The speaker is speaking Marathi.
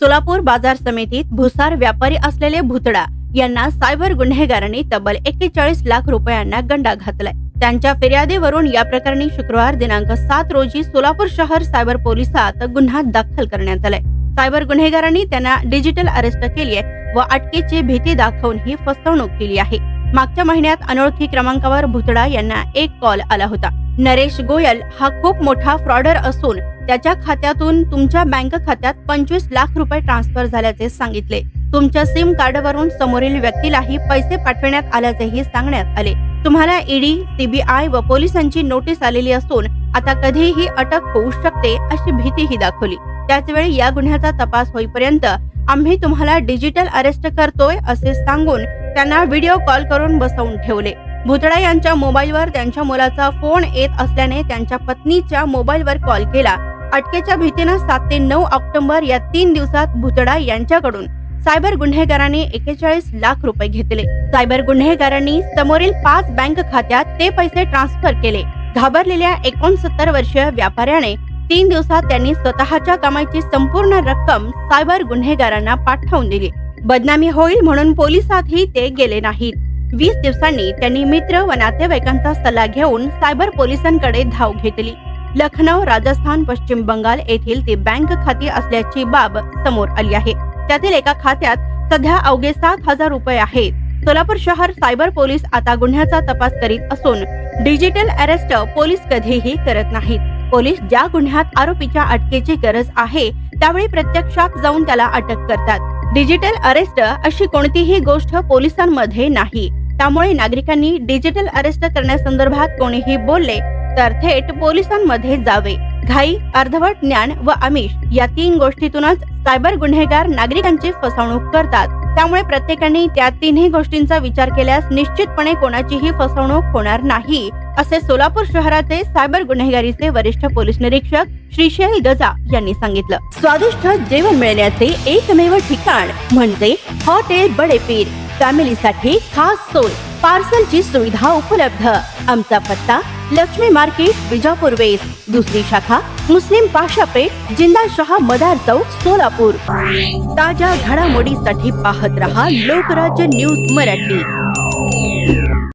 सोलापूर बाजार समितीत भुसार व्यापारी असलेले भुतडा यांना सायबर गुन्हेगारांनी तब्बल एक्केचाळीस लाख रुपयांना गंडा घातलाय. त्यांच्या फिर्यादीवरून या प्रकरणी शुक्रवार दिनांक सात रोजी सोलापूर शहर सायबर पोलिसात गुन्हा दाखल करण्यात आलाय. सायबर गुन्हेगारांनी त्यांना डिजिटल अरेस्ट केली आहे व अटकेची भीती दाखवून ही फसवणूक केली आहे. मागच्या महिन्यात अनोळखी क्रमांकावर भुतडा यांना एक कॉल आला होता. नरेश गोयल हा खूप मोठा फ्रॉडर असून त्याच्या खात्यातून तुमच्या बँक खात्यात पंचवीस लाख रुपये ट्रान्सफर झाल्याचे सांगितले. तुमच्या सिम कार्डवरून समोरील व्यक्तीलाही पैसे पाठवण्यात आल्याचेही सांगण्यात आले. तुम्हाला ईडी सीबीआय व पोलिसांची नोटीस आलेली असून आता कधीही अटक होऊ शकते अशी भीतीही दाखवली. त्याचवेळी या गुन्ह्याचा तपास होईपर्यंत आम्ही तुम्हाला डिजिटल अरेस्ट करतोय असे सांगून त्यांना व्हिडिओ कॉल करून बसवून ठेवले. भुतडा यांच्या मोबाईलवर त्यांच्या मुलाचा फोन येत असल्याने त्यांच्या पत्नीच्या मोबाईलवर कॉल केला. अटकेच्या भीतीनं सात ते नऊ ऑक्टोबर या तीन दिवसात भुतडा यांच्याकडून सायबर गुन्हेगारांनी एकेचाळीस लाख रुपये घेतले. सायबर गुन्हेगारांनी समोरील पाच बँक खात्यात ते पैसे ट्रान्सफर केले. घाबरलेल्या एकोणसत्तर वर्षीय व्यापाऱ्याने तीन दिवसात त्यांनी स्वतःच्या कमाईची संपूर्ण रक्कम सायबर गुन्हेगारांना पाठवून दिली. बदनामी होईल म्हणून पोलिसातही ते गेले नाहीत. वीस दिवसांनी त्यांनी मित्र व नातेवाईकांचा सल्ला घेऊन सायबर पोलिसांकडे धाव घेतली. लखनौ राजस्थान पश्चिम बंगाल येथील ती बँक खाती असल्याची बाब समोर आली आहे. त्यातील एका खात्यात सध्या अवघे सात हजार रुपये आहेत. सोलापूर शहर सायबर पोलीस आता गुन्ह्याचा तपास करीत असून डिजिटल अरेस्ट पोलीस कधीही करत नाहीत. पोलीस ज्या गुन्ह्यात आरोपीच्या अटकेची गरज आहे त्यावेळी प्रत्यक्षात जाऊन त्याला अटक करतात. डिजिटल अरेस्ट अशी कोणतीही गोष्ट पोलिसांमध्ये नाही. त्यामुळे नागरिकांनी डिजिटल अरेस्ट करण्यासंदर्भात कोणीही बोलले तर थेट पोलिसांमध्ये जावे. घाई अर्धवट ज्ञान व आमिष या तीन गोष्टीतूनच सायबर गुन्हेगार नागरिकांची फसवणूक करतात. त्यामुळे प्रत्येकाने त्या तिन्ही गोष्टींचा विचार केल्यास निश्चितपणे कोणाचीही फसवणूक होणार नाही. असे सोलापूर शहराचे सायबर गुन्हेगारीचे वरिष्ठ पोलीस निरीक्षक श्रीशैल गजा यांनी सांगितलं. स्वादिष्ट जेवण मिळण्याचे एकमेव ठिकाण म्हणजे हॉटेल बडेपीर. फॅमिलीसाठी खास सोय पार्सलची सुविधा उपलब्ध. आमचा पत्ता लक्ष्मी मार्केट विजापूर वेस्ट दुसरी शाखा मुस्लिम पाशापेठ जिंदा शहा मदार चौक सोलापूर. ताज्या घडामोडीसाठी पाहत रहा लोकराज्य न्यूज मराठी.